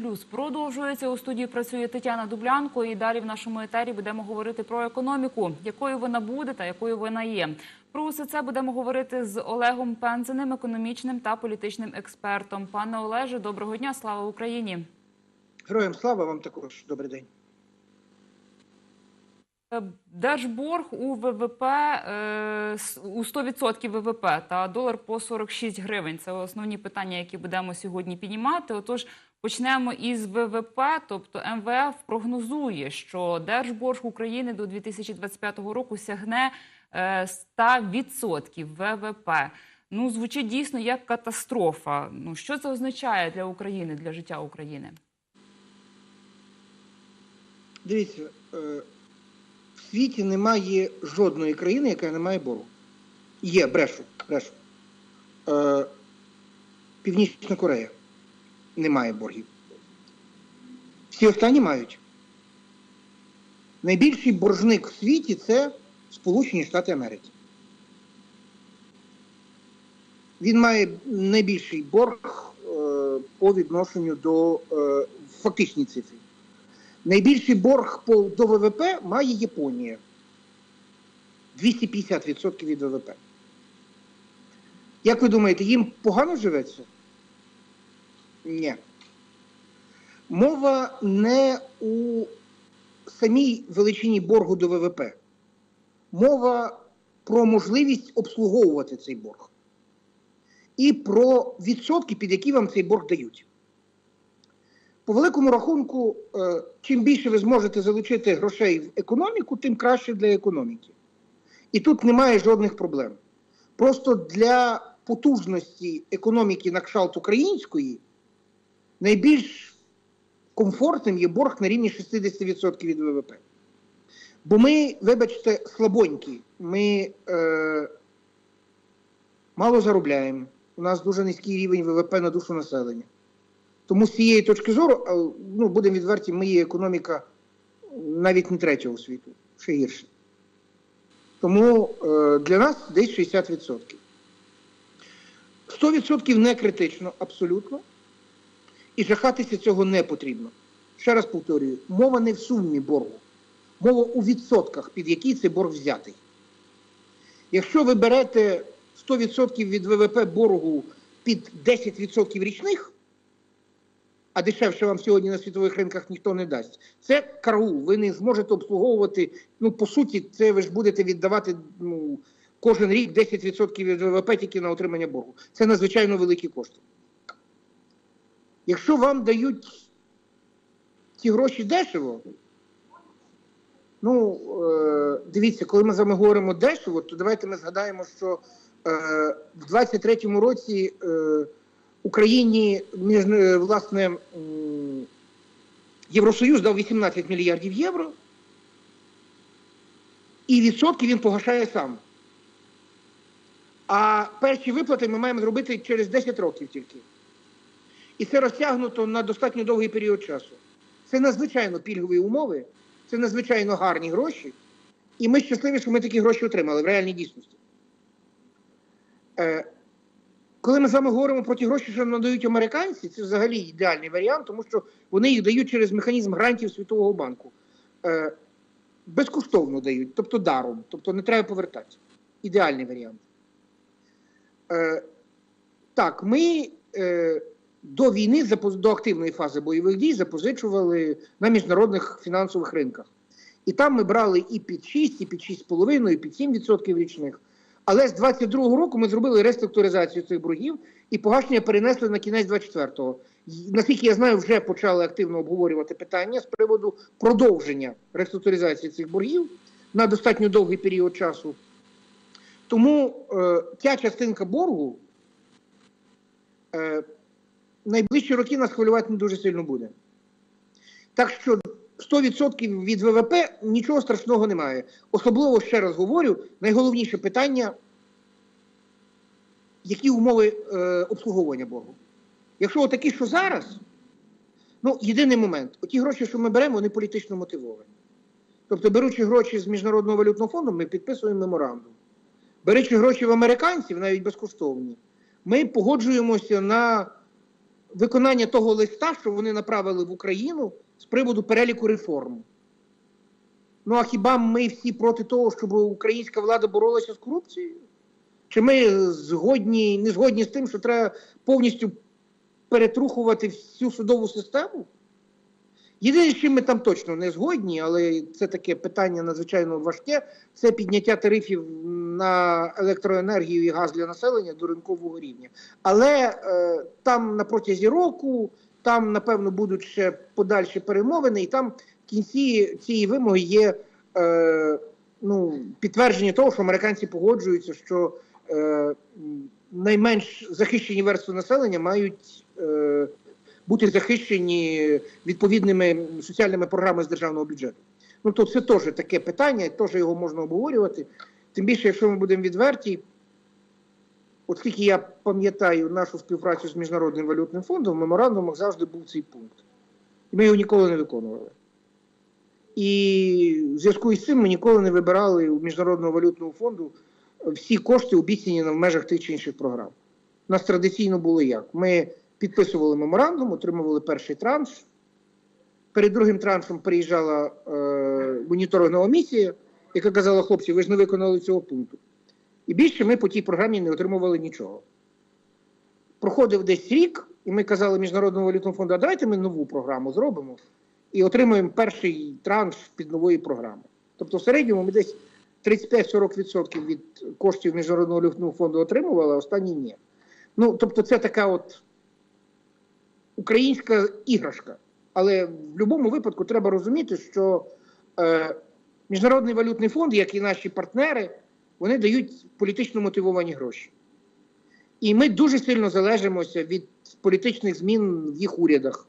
плюс продовжується. У студії працює Тетяна Дублянко. І далі в нашому етері будемо говорити про економіку, якою вона буде та якою вона є. Про усе це будемо говорити з Олегом Пензеним, економічним та політичним експертом. Пане Олеже, доброго дня, слава Україні. Героям слава вам також. Добрий день. Е, Держборг у ВВП е, у 100% ВВП та долар по 46 гривень. Це основні питання, які будемо сьогодні піднімати. Отож, почнемо із ВВП. Тобто МВФ прогнозує, що держборг України до 2025 року сягне е, 100% ВВП. Ну, звучить дійсно як катастрофа. Ну, що це означає для України, для життя України? Дивіться, е, в світі немає жодної країни, яка не має боргу. Є, брешу, брешу. Е, Північна Корея не має боргів. Всі останні мають. Найбільший боржник в світі це Сполучені Штати Америки. Він має найбільший борг е, по відношенню до е, фактичній цифрі. Найбільший борг по, до ВВП має Японія. 250% від ВВП. Як ви думаєте, їм погано живеться? Ні. Мова не у самій величині боргу до ВВП. Мова про можливість обслуговувати цей борг. І про відсотки, під які вам цей борг дають. По великому рахунку, е, чим більше ви зможете залучити грошей в економіку, тим краще для економіки. І тут немає жодних проблем. Просто для потужності економіки на кшталт української найбільш комфортним є борг на рівні 60% від ВВП. Бо ми, вибачте, слабонькі, ми е, мало заробляємо. У нас дуже низький рівень ВВП на душу населення. Тому з цієї точки зору, ну, будемо відверті, ми є економіка навіть не третього світу, ще гірше. Тому е, для нас десь 60%. 100% не критично, абсолютно. І жахатися цього не потрібно. Ще раз повторюю, мова не в сумі боргу, мова у відсотках, під які цей борг взятий. Якщо ви берете 100% від ВВП боргу під 10% річних, а дешевше вам сьогодні на світових ринках ніхто не дасть. Це караул. Ви не зможете обслуговувати. Ну, по суті, це ви ж будете віддавати ну, кожен рік 10% від ВВП тільки на отримання боргу. Це надзвичайно великі кошти. Якщо вам дають ці гроші дешево, ну е, дивіться, коли ми з вами говоримо дешево, то давайте ми згадаємо, що е, в 23-му році. Е, Україні між, е, власне м, Євросоюз дав 18 мільярдів євро, і відсотки він погашає сам. А перші виплати ми маємо зробити через 10 років тільки. І це розтягнуто на достатньо довгий період часу. Це надзвичайно пільгові умови, це надзвичайно гарні гроші. І ми щасливі, що ми такі гроші отримали в реальній дійсності. Е, коли ми з вами говоримо про ті гроші, що надають американці, це взагалі ідеальний варіант, тому що вони їх дають через механізм грантів Світового банку. Е, безкоштовно дають, тобто даром, тобто не треба повертати. Ідеальний варіант. Е, так, ми е, до війни, до активної фази бойових дій запозичували на міжнародних фінансових ринках. І там ми брали і під 6, і під 6,5, і під 7% річних. Але з 22-го року ми зробили реструктуризацію цих боргів і погашення перенесли на кінець 24-го. Наскільки я знаю, вже почали активно обговорювати питання з приводу продовження реструктуризації цих боргів на достатньо довгий період часу. Тому е, ця частинка боргу е, найближчі роки нас хвилювати не дуже сильно буде. Так що 100% від ВВП нічого страшного немає. Особливо, ще раз говорю, найголовніше питання, які умови е, обслуговування боргу. Якщо такі, що зараз, ну, єдиний момент, оті гроші, що ми беремо, вони політично мотивовані. Тобто, беручи гроші з Міжнародного валютного фонду, ми підписуємо меморандум. Беручи гроші в американців, навіть безкоштовні, ми погоджуємося на виконання того листа, що вони направили в Україну з приводу переліку реформ. Ну а хіба ми всі проти того, щоб українська влада боролася з корупцією? Чи ми згодні, не згодні з тим, що треба повністю перетрухувати всю судову систему? Єдине, з чим ми там точно не згодні, але це таке питання надзвичайно важке, це підняття тарифів на електроенергію і газ для населення до ринкового рівня. Але е, там на протязі року, там, напевно, будуть ще подальші перемовини, і там в кінці цієї вимоги є е, ну, підтвердження того, що американці погоджуються, що е, найменш захищені верстви населення мають е, бути захищені відповідними соціальними програмами з державного бюджету. Ну то це теж таке питання, теж його можна обговорювати. Тим більше, якщо ми будемо відверті, оскільки я пам'ятаю нашу співпрацю з Міжнародним валютним фондом, в меморандумах завжди був цей пункт. І ми його ніколи не виконували. І в зв'язку із цим ми ніколи не вибирали у Міжнародного валютного фонду всі кошти, обіцяні в межах тих чи інших програм. У нас традиційно було як? Ми підписували меморандум, отримували перший транш. Перед другим траншем приїжджала е, моніторингова місія, яка казала, хлопці, ви ж не виконали цього пункту. І більше ми по тій програмі не отримували нічого. Проходив десь рік, і ми казали Міжнародному валютному фонду, а давайте ми нову програму зробимо і отримуємо перший транш під нової програми. Тобто, в середньому ми десь 35-40% від коштів Міжнародного валютного фонду отримували, а останні ні. Ну, тобто, це така от українська іграшка. Але в будь-якому випадку треба розуміти, що е, Міжнародний валютний фонд, як і наші партнери, вони дають політично мотивовані гроші. І ми дуже сильно залежимося від політичних змін в їх урядах.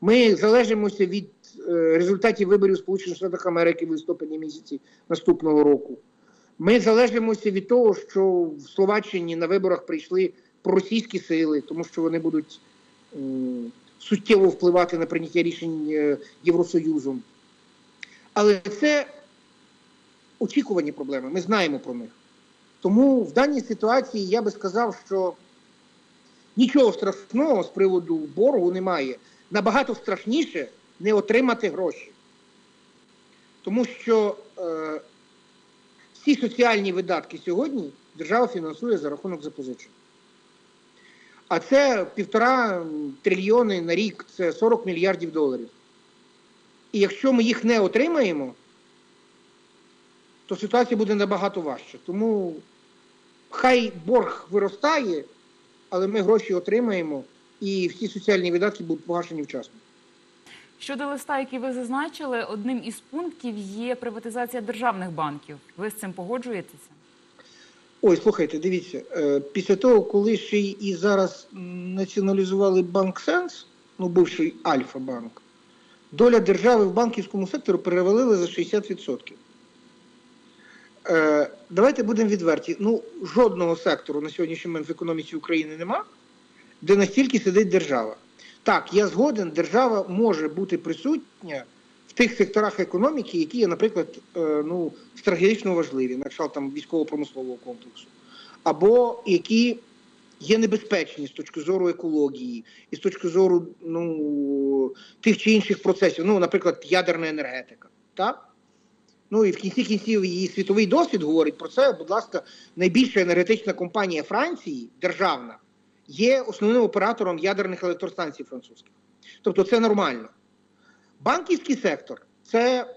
Ми залежимося від е, результатів виборів Сполучених Штатів Америки в листопаді місяці наступного року. Ми залежимося від того, що в Словаччині на виборах прийшли проросійські сили, тому що вони будуть суттєво впливати на прийняття рішень е, Євросоюзом. Але це очікувані проблеми, ми знаємо про них. Тому в даній ситуації я би сказав, що нічого страшного з приводу боргу немає. Набагато страшніше не отримати гроші. Тому що е, всі соціальні видатки сьогодні держава фінансує за рахунок запозичень. А це півтора трильйони на рік, це 40 мільярдів доларів. І якщо ми їх не отримаємо, то ситуація буде набагато важче. Тому хай борг виростає, але ми гроші отримаємо, і всі соціальні видатки будуть погашені вчасно. Щодо листа, який ви зазначили, одним із пунктів є приватизація державних банків. Ви з цим погоджуєтеся? Ой, слухайте, дивіться, е, після того, коли ще і зараз націоналізували банк Сенс, ну бивший Альфа-банк, доля держави в банківському сектору перевалила за 60%. Е, давайте будемо відверті. Ну, жодного сектору на сьогоднішній момент в економіці України нема, де настільки сидить держава. Так, я згоден, держава може бути присутня в тих секторах економіки, які є, наприклад, е, ну, стратегічно важливі, на кшталт там військово-промислового комплексу, або які є небезпечні з точки зору екології і з точки зору ну, тих чи інших процесів, ну, наприклад, ядерна енергетика. Так? Ну і в кінці кінців її світовий досвід говорить про це. Будь ласка, найбільша енергетична компанія Франції, державна, є основним оператором ядерних електростанцій французьких. Тобто це нормально. Банківський сектор це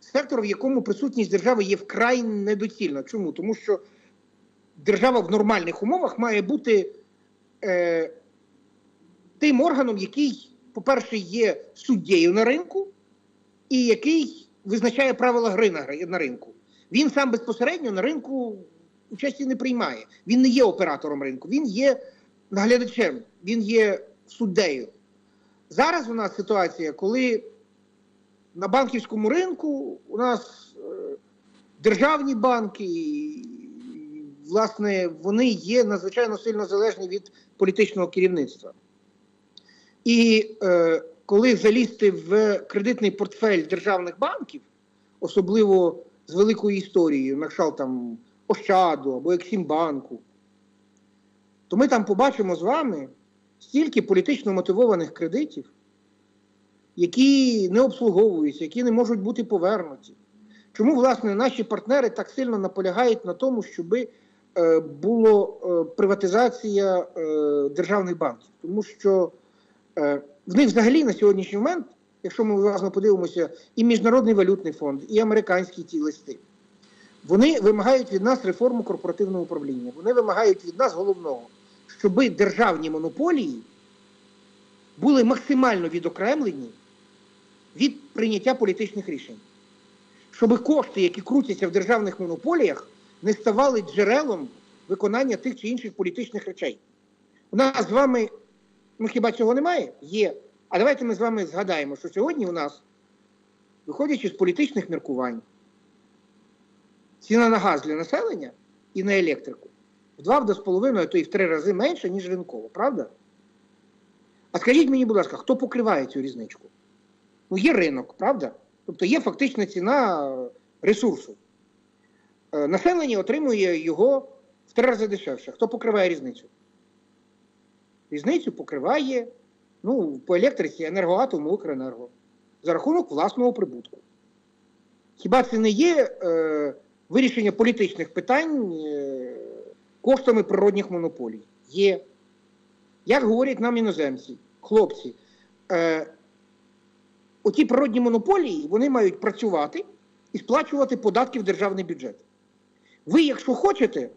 сектор, в якому присутність держави є вкрай недоцільна. Чому? Тому що держава в нормальних умовах має бути е, тим органом, який, по-перше, є суддєю на ринку, і який визначає правила гри на, на ринку. Він сам безпосередньо на ринку участі не приймає. Він не є оператором ринку, він є наглядачем, він є суддею. Зараз у нас ситуація, коли на банківському ринку у нас е, державні банки, і, власне, вони є надзвичайно сильно залежні від політичного керівництва. І е, коли залізти в кредитний портфель державних банків, особливо з великою історією, на там Ощаду або Ексімбанку, то ми там побачимо з вами стільки політично мотивованих кредитів, які не обслуговуються, які не можуть бути повернуті. Чому, власне, наші партнери так сильно наполягають на тому, щоб була приватизація е, державних банків? Тому що е, в них взагалі на сьогоднішній момент, якщо ми уважно подивимося, і Міжнародний валютний фонд, і американські ті листи, вони вимагають від нас реформу корпоративного управління. Вони вимагають від нас головного, щоб державні монополії були максимально відокремлені від прийняття політичних рішень. Щоб кошти, які крутяться в державних монополіях, не ставали джерелом виконання тих чи інших політичних речей. У нас з вами, ну хіба цього немає? Є. А давайте ми з вами згадаємо, що сьогодні у нас, виходячи з політичних міркувань, ціна на газ для населення і на електрику в два, в два з половиною, а то і в три рази менше, ніж ринково, правда? А скажіть мені, будь ласка, хто покриває цю різничку? Ну, є ринок, правда? Тобто є фактична ціна ресурсу. Е, Населення отримує його в три рази дешевше. Хто покриває різницю? Різницю покриває ну, по електриці енергоатом Укренерго за рахунок власного прибутку. Хіба це не є е, вирішення політичних питань е, коштами природних монополій? Є. Як говорять нам іноземці, хлопці, е, оті природні монополії вони мають працювати і сплачувати податки в державний бюджет. Ви, якщо хочете,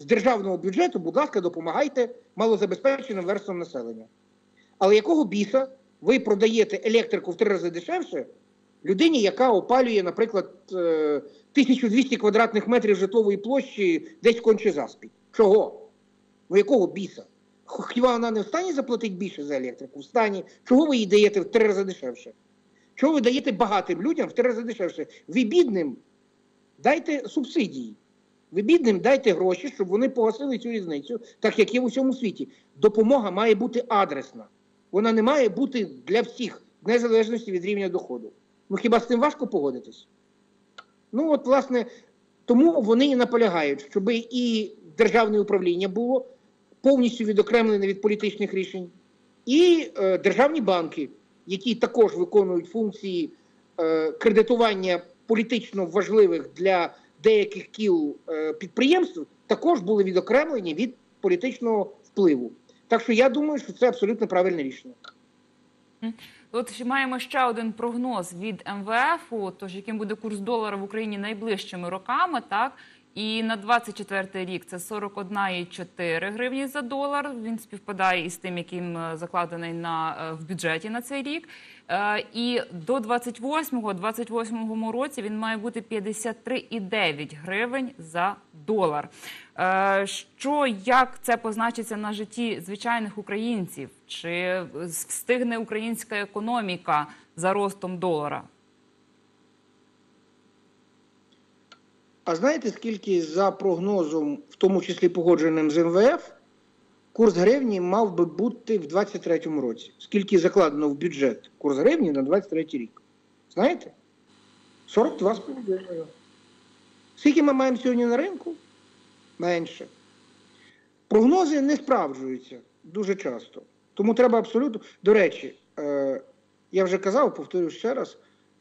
з державного бюджету, будь ласка, допомагайте малозабезпеченим верствам населення. Але якого біса ви продаєте електрику в три рази дешевше людині, яка опалює, наприклад, е, 1200 квадратних метрів житлової площі десь конче заспі? Чого? Ну якого біса? Хіба вона не в стані заплатити більше за електрику? В стані. Чого ви їй даєте в три рази дешевше? Чого ви даєте багатим людям в три рази дешевше? Ви бідним дайте субсидії. Ви бідним дайте гроші, щоб вони погасили цю різницю, так як є в усьому світі. Допомога має бути адресна. Вона не має бути для всіх, в незалежності від рівня доходу. Ну хіба з цим важко погодитись? Ну, от, власне, тому вони і наполягають, щоб і державне управління було повністю відокремлене від політичних рішень, і е, державні банки, які також виконують функції е, кредитування політично важливих для деяких кіл е, підприємств, також були відокремлені від політичного впливу. Так що я думаю, що це абсолютно правильне рішення. От ще маємо ще один прогноз від МВФ, тож яким буде курс долара в Україні найближчими роками, так? І на 24 рік це 41,4 гривні за долар. Він співпадає із тим, яким е, закладений на е, в бюджеті на цей рік. Е, І до 28-го, 28-му році він має бути 53,9 гривень за долар. Що як це позначиться на житті звичайних українців? Чи встигне українська економіка за ростом долара? А знаєте, скільки за прогнозом, в тому числі погодженим з МВФ, курс гривні мав би бути в 2023 році? Скільки закладено в бюджет курс гривні на 2023 рік? Знаєте? 42,5. Скільки ми маємо сьогодні на ринку? Менше. Прогнози не справджуються дуже часто. Тому треба абсолютно. До речі, е, я вже казав, повторю ще раз.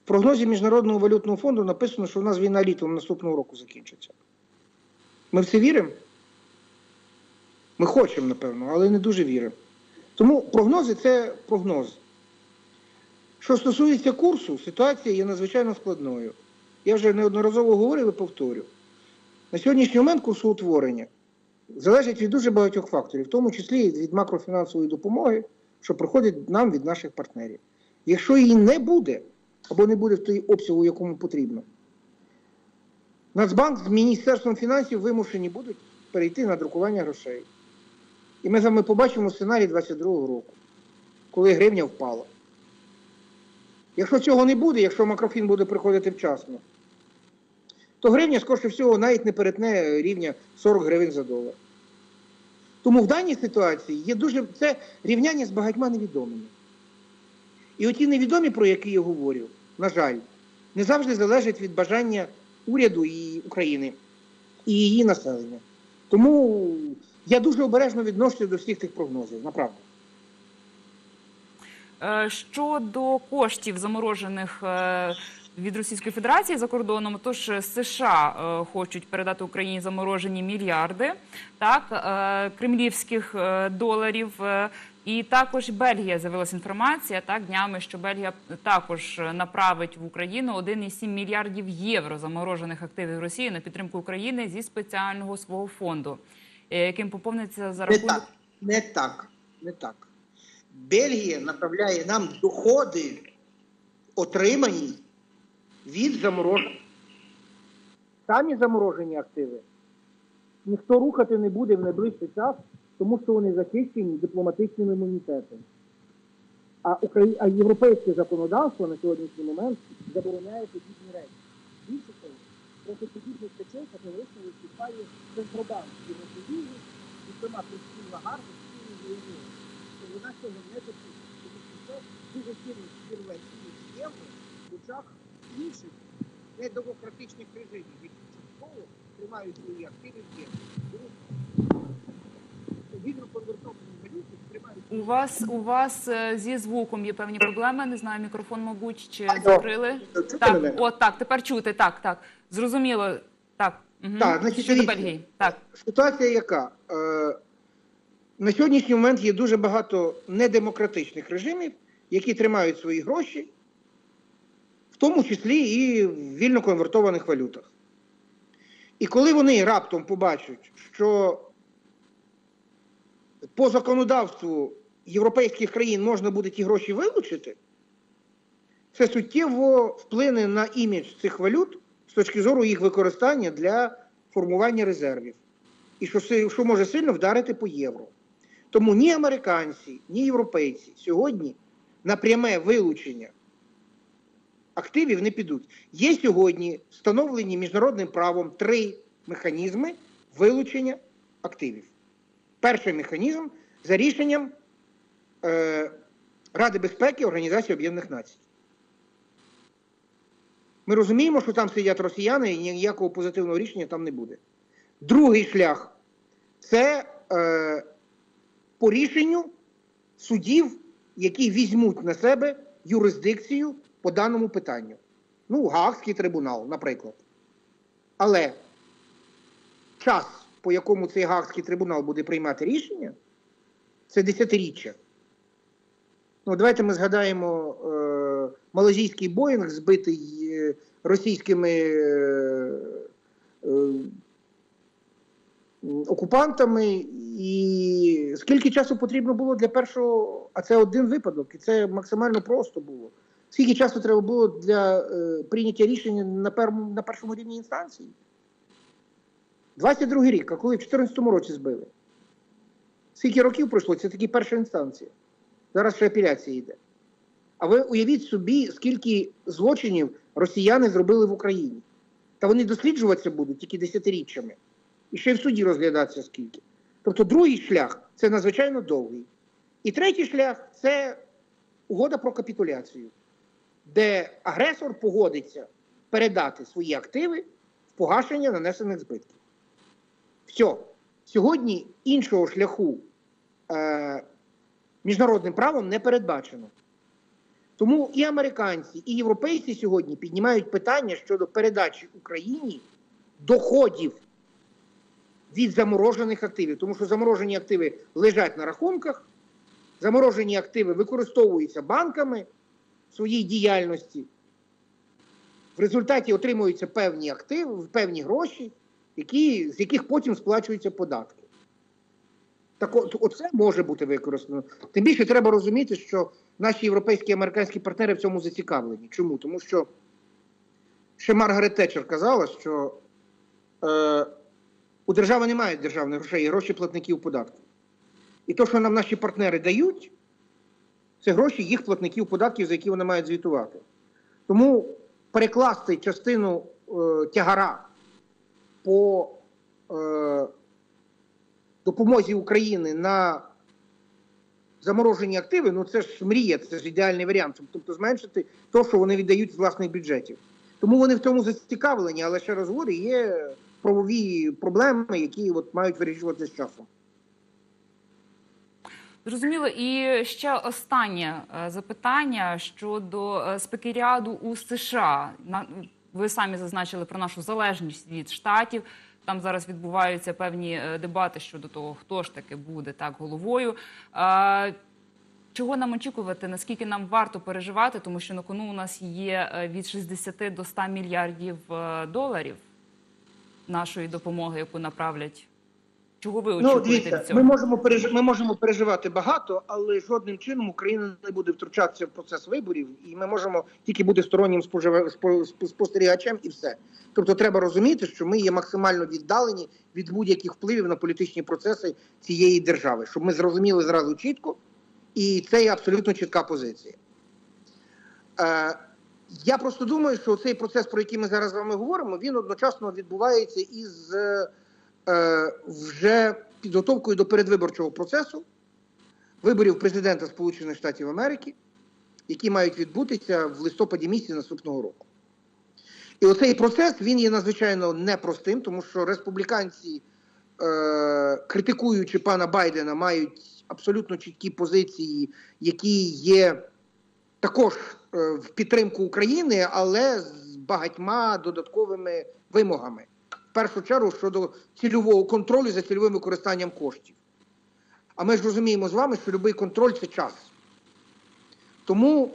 Прогнозі Міжнародного валютного фонду написано, що в нас війна літом наступного року закінчиться. Ми в це віримо? Ми хочемо, напевно, але не дуже віримо. Тому прогнози це прогноз. Що стосується курсу, ситуація є надзвичайно складною. Я вже неодноразово говорив і повторю. На сьогоднішній момент курсоутворення залежить від дуже багатьох факторів, в тому числі і від макрофінансової допомоги, що приходить нам від наших партнерів. Якщо її не буде, або не буде в той обсягу, якому потрібно, Нацбанк з Міністерством фінансів вимушені будуть перейти на друкування грошей. І ми з вами побачимо сценарій 22-го року, коли гривня впала. Якщо цього не буде, якщо макрофін буде приходити вчасно, то гривня, скоріше всього, навіть не перетне рівня 40 гривень за долар. Тому в даній ситуації є дуже це рівняння з багатьма невідомими. І оті невідомі, про які я говорю, на жаль, не завжди залежать від бажання уряду і України і її населення. Тому я дуже обережно відношуся до всіх тих прогнозів, направду. Е, Щодо коштів заморожених е, від Російської Федерації за кордоном, тож е, США хочуть передати Україні заморожені мільярди так кремлівських доларів. І також Бельгія з'явилася інформація так днями, що Бельгія також е, направить в Україну 1,7 мільярдів євро заморожених активів Росії на підтримку України зі спеціального свого фонду, е, яким поповниться за Не рахунок так, не так, не так. Бельгія направляє нам доходи, отримані від заморожень. Самі заморожені активи ніхто рухати не буде в найближчий час, тому що вони захищені дипломатичним імунітетом. А, Украї... а європейське законодавство на сьогоднішній момент забороняє подібні речі. Більше того, проти подібних речей категорично виступає Центробанк Євросоюзу, зокрема Кристин Лагард, і заявила, що вона цього не допустить, тому що дуже сильно спірве євро в очах інших недемократичних режимів, які частково тримають свої активи в євро. Тому Вільно конвертовані валюти тримають У вас у вас е, зі звуком є певні проблеми. Не знаю, мікрофон, мабуть, чи закрили. Чути Так, мене? о, так, тепер чути. Так, так. Зрозуміло. Так. Угу. Так, значить. Бельгії. Так. Ситуація яка? Е, на сьогоднішній момент є дуже багато недемократичних режимів, які тримають свої гроші, в тому числі і в вільно конвертованих валютах. І коли вони раптом побачать, що по законодавству європейських країн можна буде ті гроші вилучити, це суттєво вплине на імідж цих валют з точки зору їх використання для формування резервів. І що, що може сильно вдарити по євро. Тому ні американці, ні європейці сьогодні на пряме вилучення активів не підуть. Є сьогодні встановлені міжнародним правом три механізми вилучення активів. Перший механізм за рішенням е, Ради безпеки Організації Об'єднаних Націй. Ми розуміємо, що там сидять росіяни і ніякого позитивного рішення там не буде. Другий шлях це е, по рішенню судів, які візьмуть на себе юрисдикцію по даному питанню. Ну, Гаагський трибунал, наприклад. Але час, по якому цей Гаагський трибунал буде приймати рішення, це десятиріччя. Ну, давайте ми згадаємо е, малазійський Боїнг, збитий е, російськими е, е, окупантами, і скільки часу потрібно було для першого, а це один випадок, і це максимально просто було. Скільки часу треба було для е, прийняття рішення на, першому, на першому рівні інстанції? 22 рік, а коли в 2014 році збили. Скільки років пройшло? Це таки перша інстанція. Зараз ще апеляція йде. А ви уявіть собі, скільки злочинів росіяни зробили в Україні. Та вони досліджуватися будуть тільки десятиріччями. І ще й в суді розглядатися скільки. Тобто другий шлях це надзвичайно довгий. І третій шлях це угода про капітуляцію, де агресор погодиться передати свої активи в погашення нанесених збитків. Все. Сьогодні іншого шляху е, міжнародним правом не передбачено. Тому і американці, і європейці сьогодні піднімають питання щодо передачі Україні доходів від заморожених активів, тому що заморожені активи лежать на рахунках, заморожені активи використовуються банками в своїй діяльності. В результаті отримуються певні активи, певні гроші, які, з яких потім сплачуються податки. Так от, оце може бути використано. Тим більше треба розуміти, що наші європейські і американські партнери в цьому зацікавлені. Чому? Тому що ще Маргарет Тетчер казала, що е, у держави немає державних грошей, є гроші платників податків. І то, що нам наші партнери дають, це гроші їх платників податків, за які вони мають звітувати. Тому перекласти частину е, тягара по е, допомозі України на заморожені активи, ну це ж мрія, це ж ідеальний варіант. Тобто зменшити те, що вони віддають з власних бюджетів. Тому вони в цьому зацікавлені, але ще раз говорю, є правові проблеми, які от мають вирішувати з часом. Зрозуміло. І ще останнє е, запитання щодо е, спекеріаду у США. Ви самі зазначили про нашу залежність від штатів. Там зараз відбуваються певні е, дебати щодо того, хто ж таки буде так головою. Чого нам очікувати? Наскільки нам варто переживати? Тому що на кону у нас є е, від 60 до 100 мільярдів е, доларів нашої допомоги, яку направлять. Чого ви Ну, дивіться, від цього? ми можемо переж... ми можемо переживати багато, але жодним чином Україна не буде втручатися в процес виборів, і ми можемо тільки бути стороннім спожива... спо- спо- спостерігачем, і все. Тобто, треба розуміти, що ми є максимально віддалені від будь-яких впливів на політичні процеси цієї держави, щоб ми зрозуміли зразу чітко, і це є абсолютно чітка позиція. Е, я просто думаю, що цей процес, про який ми зараз з вами говоримо, він одночасно відбувається із е, вже підготовкою до передвиборчого процесу виборів президента Сполучених Штатів Америки, які мають відбутися в листопаді місяці наступного року. І оцей процес він є надзвичайно непростим, тому що республіканці, е, критикуючи пана Байдена, мають абсолютно чіткі позиції, які є також е, в підтримку України, але з багатьма додатковими вимогами. В першу чергу щодо цільового контролю за цільовим використанням коштів. А ми ж розуміємо з вами, що будь-який контроль це час. Тому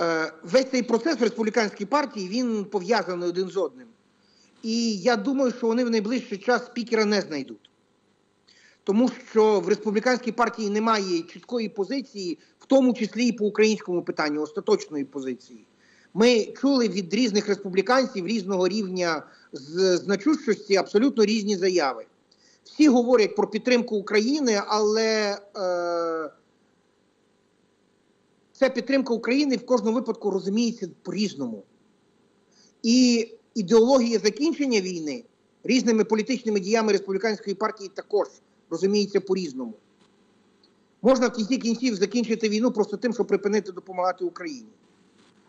е, весь цей процес в республіканській партії він пов'язаний один з одним. І я думаю, що вони в найближчий час спікера не знайдуть. Тому що в республіканській партії немає чіткої позиції, в тому числі і по українському питанню, остаточної позиції. Ми чули від різних республіканців різного рівня значущості абсолютно різні заяви. Всі говорять про підтримку України, але е, ця підтримка України в кожному випадку розуміється по-різному. І ідеологія закінчення війни різними політичними діями республіканської партії також розуміється по-різному. Можна в кінці кінців закінчити війну просто тим, щоб припинити допомагати Україні.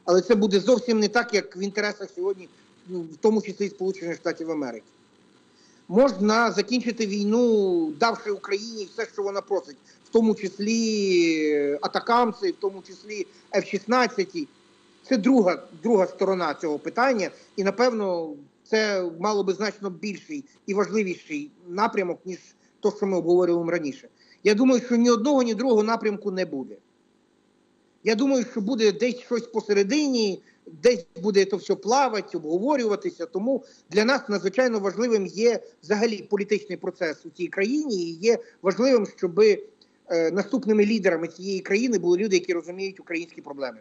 Але це буде зовсім не так, як в інтересах сьогодні, ну, в тому числі Сполучених Штатів Америки. Можна закінчити війну, давши Україні все, що вона просить, в тому числі е, атакамси, в тому числі F-16. Це друга, друга сторона цього питання, і напевно це мало би значно більший і важливіший напрямок, ніж то, що ми обговорювали раніше. Я думаю, що ні одного, ні другого напрямку не буде. Я думаю, що буде десь щось посередині, десь буде це все плавати, обговорюватися. Тому для нас надзвичайно важливим є взагалі політичний процес у цій країні. І є важливим, щоб е, наступними лідерами цієї країни були люди, які розуміють українські проблеми.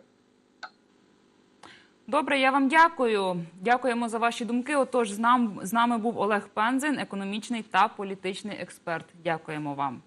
Добре, я вам дякую. Дякуємо за ваші думки. Отож, з нам з нами був Олег Пензин, економічний та політичний експерт. Дякуємо вам.